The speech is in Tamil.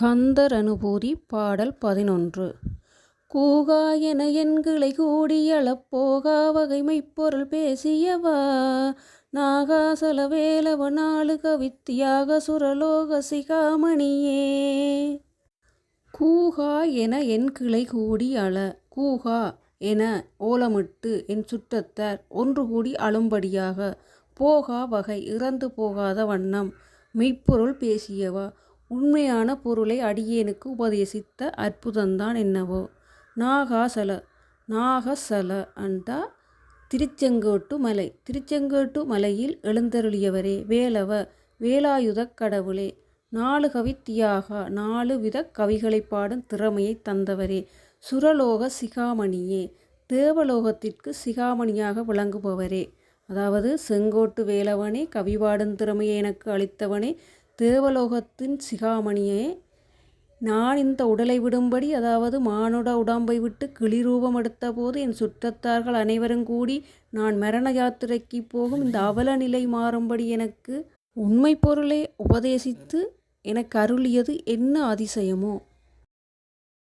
கந்தரனுபூரி பாடல் பதினொன்று. கூகா என எண்கிளை கூடியளப் போகா வகை மெய்ப்பொருள் பேசியவா? நாகாசல வேலவ நாலு கவித்தியாக சுரலோக சிகாமணியே. கூகா என எண்கிளை கூடி அள. கூகா என ஓலமிட்டு என் சுற்றத்தார் ஒன்று கூடி அழும்படியாக போகா வகை இறந்து போகாத வண்ணம் மெய்ப்பொருள் பேசியவா? உண்மையான பொருளை அடியேனுக்கு உபதேசித்த அற்புதந்தான் என்னவோ? நாகாசல நாகசல அண்டா திருச்செங்கோட்டு மலை. திருச்செங்கோட்டு மலையில் எழுந்தருளியவரே வேலவ வேலாயுதக் கடவுளே. நாலு கவித்தியாக நாலு வித கவிகளை பாடும் திறமையை தந்தவரே. சுரலோக சிகாமணியே தேவலோகத்திற்கு சிகாமணியாக விளங்குபவரே. அதாவது செங்கோட்டு வேலவனே கவி பாடும் திறமையை எனக்கு அளித்தவனே தேவலோகத்தின் சிகாமணியே நான் இந்த உடலை விடும்படி அதாவது மானுட உடம்பை விட்டு கிளிரூபம் எடுத்தபோது என் சுற்றத்தார்கள் அனைவரும் கூடி நான் மரண யாத்திரைக்கு போகும் இந்த அவல நிலை மாறும்படி எனக்கு உண்மை பொருளை உபதேசித்து எனக்கு அருளியது என்ன அதிசயமோ?